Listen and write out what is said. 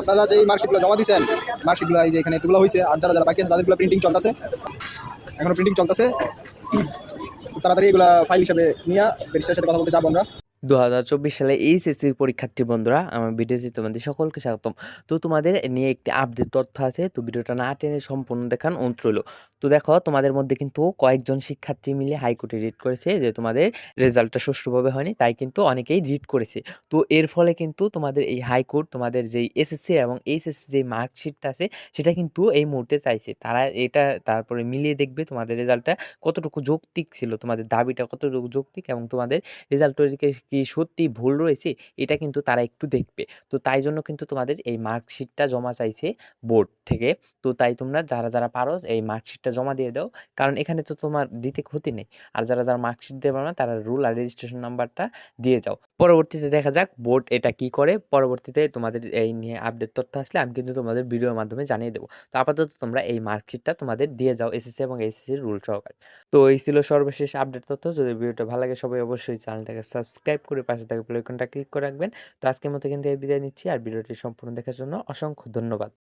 আপনারা যে মার্কশিটগুলো জমা দিয়েছেন, মার্কশিটগুলো এই যে এখানে এগুলো হয়েছে আর যারা যারা বাকি আছে, তাদেরগুলো প্রিন্টিং চলতেছে। এখনও প্রিন্টিং চলতেছে। তাড়াতাড়ি এগুলো ফাইল হিসাবে নিয়ে ব্যারিস্টারের সাথে কথা বলতে চাবো আমরা। দু হাজার চব্বিশ সালে এইচএসসি পরীক্ষার্থী বন্ধুরা, আমার ভিডিওতে তোমাদের সকলকে স্বাগতম। তো তোমাদের নিয়ে একটি আপডেট তথ্য আছে, তো ভিডিওটা না টেনে সম্পূর্ণ দেখান, অনুরোধ রইল। তো দেখো, তোমাদের মধ্যে কিন্তু কয়েকজন শিক্ষার্থী মিলে হাইকোর্টে রিট করেছে, যে তোমাদের রেজাল্টটা সুষ্ঠুভাবে হয়নি, তাই কিন্তু অনেকেই রিট করেছে। তো এর ফলে কিন্তু তোমাদের এই হাইকোর্ট, তোমাদের যেই এসএসসি এবং এইচএসসি যে মার্কশিটটা আছে, সেটা কিন্তু এই মুহূর্তে চাইছে। তারা এটা তারপরে মিলিয়ে দেখবে তোমাদের রেজাল্টটা কতটুকু যৌক্তিক ছিল, তোমাদের দাবিটা কতটুকু যৌক্তিক এবং তোমাদের রেজাল্ট তৈরিকে কি সত্যি ভুল রয়েছে, এটা কিন্তু তারা একটু দেখবে। তো তাই জন্য কিন্তু তোমাদের এই মার্কশিটটা জমা চাইছে বোর্ড থেকে। তো তাই তোমরা যারা যারা পারো এই মার্কশিটটা জমা দিয়ে দাও। কারণ এখানে তো তোমার দিতে ক্ষতি নেই। আর যারা যারা মার্কশিট দেবে না, তারা রুল আর রেজিস্ট্রেশন নাম্বারটা দিয়ে যাও। পরবর্তীতে দেখা যাক বোর্ড এটা কি করে। পরবর্তীতে তোমাদের এই নিয়ে আপডেট তথ্য আসলে আমি কিন্তু তোমাদের ভিডিওর মাধ্যমে জানিয়ে দেবো। তো আপাতত তোমরা এই মার্কশিটটা তোমাদের দিয়ে যাও এসএসসি এবং এসএসসির রুল সহকারে। তো এই ছিল সর্বশেষ আপডেট তথ্য। যদি ভিডিওটা ভালো লাগে, সবাই অবশ্যই চ্যানেলটাকে সাবস্ক্রাইব করে পাশে থাকা বেল আইকনটা ক্লিক করে রাখবেন। তো আজকের মতো কিন্তু এই বিদায় নিচ্ছি আর ভিডিওটি সম্পূর্ণ দেখার জন্য অসংখ্য ধন্যবাদ।